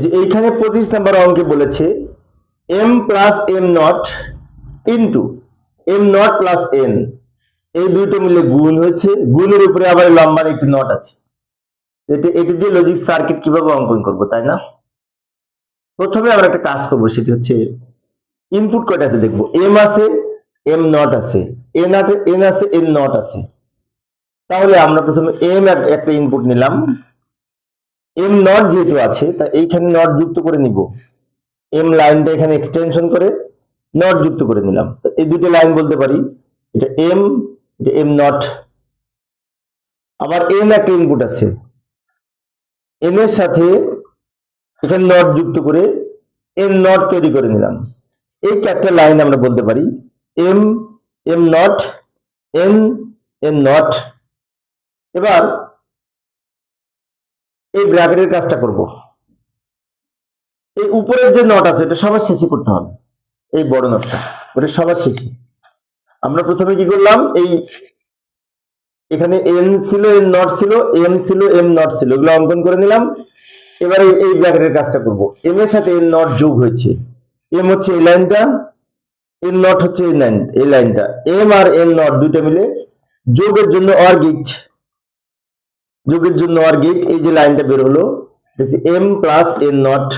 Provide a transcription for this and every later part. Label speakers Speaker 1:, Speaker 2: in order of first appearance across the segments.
Speaker 1: যে এইখানে পঁচিশ নাম্বার অঙ্কে বলেছে M plus M not into M not plus N এই দুইটা মিলে গুণ হয়েছে, গুণের উপরে আবার লম্বা একটি নট আছে। এটা, এটি দিয়ে লজিক সার্কিট কীভাবে অঙ্কন করব, তাই না? প্রথমে আমরা একটা কাজ করব, সেটি হচ্ছে ইনপুট কয়টা আছে দেখব এম আছে এম নট আছে এন এন আছে এন নট আছে। তাহলে আমরা প্রথমে এম একটা ইনপুট নিলাম। এম নট যেহেতু আছে, তা এইখানে নট যুক্ত করে নিব। এম লাইনটা এখানে এক্সটেনশন করে নট যুক্ত করে নিলাম। এই দুটো লাইন বলতে পারি। এটা এম এটা এম নট আবার এন একটা ইনপুট আছে। এন এর সাথে এখানে নট যুক্ত করে এন নট তৈরি করে নিলাম। এই চারটে লাইন আমরা বলতে পারি। M M not N N not এবার এই ব্র্যাকেটের কাজটা করব। এই উপরের যে নট আছে, এটা সবার শেষে করতে হবে। এই বড় নটটা ওটা সবার শেষে। আমরা প্রথমে কি করলাম, এই এখানে এন ছিল এন নট ছিল এম ছিল এম নট ছিল, এগুলো অঙ্কন করে নিলাম। এবারে এই ব্র্যাকেটের কাজটা করব। এম এর সাথে এন নট যোগ হয়েছে। এম হচ্ছে এই লাইনটা এন নট হচ্ছে এই লাইন এই লাইনটা এম আর এন নট দুইটা মিলে যোগের জন্য অর গিট যোগের জন্য অর গিট এই যে লাইনটা বের হলো এম প্লাস এন নট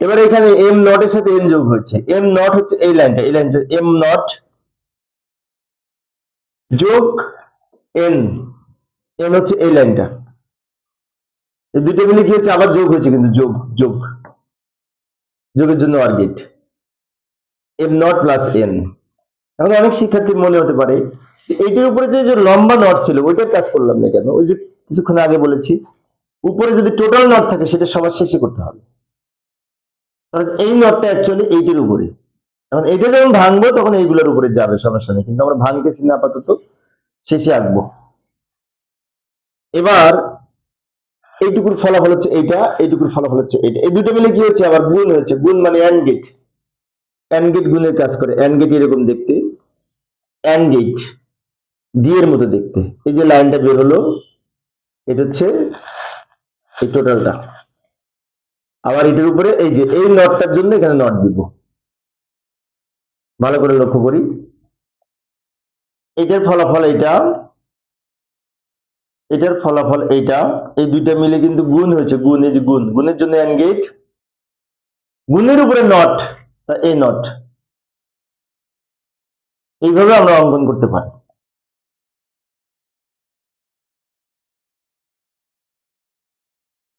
Speaker 1: এবার এখানে এম নট এর সাথে এন যোগ হচ্ছে। এম নট হচ্ছে এই লাইনটা এই লাইনটা এম নট যোগ এন এন হচ্ছে এই লাইনটা দুটো মিলে কি হচ্ছে? আবার যোগ হয়েছে কিন্তু, যোগ যোগ। যোগের জন্য OR gate M not plus N এখন অনেক শিক্ষার্থীর মনে হতে পারে এইটির উপরে যে লম্বা নট ছিল, ওইটার কাজ করলাম না কেন? ওই যে কিছুক্ষণ আগে বলেছি, উপরে যদি টোটাল নট থাকে, সেটা সবার শেষে করতে হবে। কারণ এই নটটা অ্যাকচুয়ালি এইটির উপরে। এখন এটা যখন ভাঙবো, তখন এইগুলোর উপরে যাবে সমস্যা নেই কিন্তু আমরা ভাঙতেছি না আপাতত, শেষে আঁকবো। এবার এইটুকুর ফলাফল হচ্ছে এইটা, এইটুকুর ফলাফল হচ্ছে এইটা। এই দুটো মিলে কি হচ্ছে? আবার গুণ হচ্ছে। গুণ মানে অ্যান্ড গেট অ্যান্ড গেট গুণের কাজ করে। অ্যান্ড গেট এরকম দেখতে। অ্যান্ড গেট ডি এর মতো দেখতে। এই যে লাইনটা বের হলো, এটা হচ্ছে এই টোটালটা আবার এটার উপরে এই যে এই নটটার জন্য এখানে নট দিব। ভালো করে লক্ষ্য করি। এটার ফলাফল এইটা, এটার ফলাফল এইটা, এই দুইটা মিলে কিন্তু গুণ হয়েছে, গুণ, এই যে গুণ। গুণের জন্য অ্যান গেট গুণের উপরে নট এই নট এইভাবে আমরা অঙ্কন করতে পারি।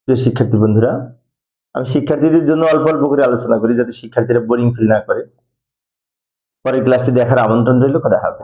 Speaker 1: প্রিয় শিক্ষার্থী বন্ধুরা, আমি শিক্ষার্থীদের জন্য অল্প অল্প করে আলোচনা করি যাতে শিক্ষার্থীরা বোরিং ফিল না করে। পরের ক্লাসটি দেখার আমন্ত্রণ রইল কথা হবে